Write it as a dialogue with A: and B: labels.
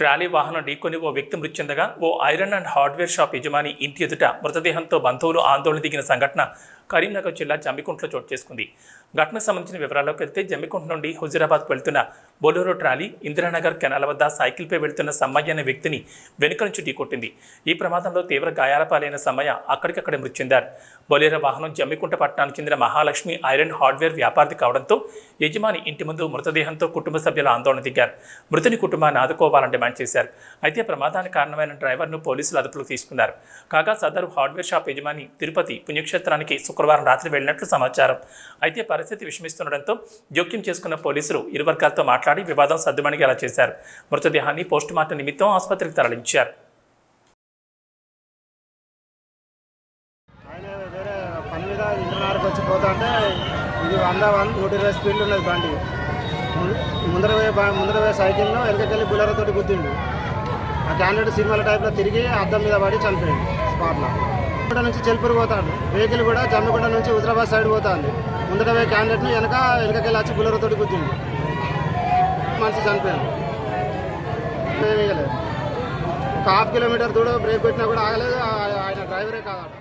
A: Trolley వాహనం ఢీకొని ఓ వ్యక్తి మృతి చెందగా ఓ ఐరన్ అండ్ హార్డ్వేర్ షాప్ యజమాని ఇంటి ఎదుట మృతదేహంతో బంధువులు ఆందోళన దిగిన సంఘటన కరీంనగర్ జిల్లా జమ్మికుంటలో చోటు చేసుకుంది. ఘటనకు సంబంధించిన వివరాల్లోకి వెళ్తే జమ్మికుంట నుండి హుజురాబాద్కు వెళ్తున్న బొలెరో ట్రాలీ ఇందిరానగర్ కెనాల వద్ద సైకిల్పై వెళ్తున్న సమ్మయ్య అనే వ్యక్తిని వెనుక నుంచి ఢీకొట్టింది. ఈ ప్రమాదంలో తీవ్ర గాయాల పాలైన సమ్మయ్య అక్కడికక్కడే మృతి చెందారు. బొలేరో వాహనం జమ్మికుంట పట్టణానికి చెందిన మహాలక్ష్మి ఐరన్ హార్డ్వేర్ వ్యాపారిది కావడంతో యజమాని ఇంటి ముందు మృతదేహంతో కుటుంబ సభ్యులు ఆందోళన దిగారు. మృతుని కుటుంబాన్ని ఆదుకోవాలని డిమాండ్ చేశారు. అయితే ప్రమాదానికి కారణమైన డ్రైవర్ను పోలీసులు అదుపులోకి తీసుకున్నారు. కాగా సదరు హార్డ్వేర్ షాప్ యజమాని తిరుపతి పుణ్యక్షేత్రానికి శుక్రవారం రాత్రి వెళ్ళినట్లు సమాచారం. అయితే పరిస్థితి విషమిస్తుండటంతో జోక్యం చేసుకున్న పోలీసులు ఇరు వర్గాలతో మాట్లాడి వివాదం సద్దుమణిగేలా చేశారు? మృతదేహాన్ని పోస్టుమార్టం నిమిత్తం ఆసుపత్రికి తరలించారు.
B: పని మీద వచ్చి ఇది వంద నూట ఇరవై స్పీడ్లు ఉన్నది బండి. ముందర ముందర సైకిల్లో సైకిల్ను వెనకకెళ్ళి బుల్లెర తోటి గుద్దిండు. ఆ క్యాండిడేట్ సినిమాల టైప్లో తిరిగి అద్దం మీద పడి చనిపోయింది స్పాట్లో. ఇక్కడ నుంచి చెల్పూరు పోతాడు. వెహికల్ కూడా జమ్మికొండ నుంచి హుజరాబాద్ సైడ్ పోతుంది. ముందర క్యాండిడేట్ను వెనక వెనకకెళ్ళి వచ్చి బుల్లెర తోటి గుద్దిండు. మనిషి చనిపోయింది. ఏమీ లేదు ఒక హాఫ్ కిలోమీటర్ దూడ బ్రేక్ పెట్టినా కూడా ఆగలేదు. ఆయన డ్రైవరే కాదట.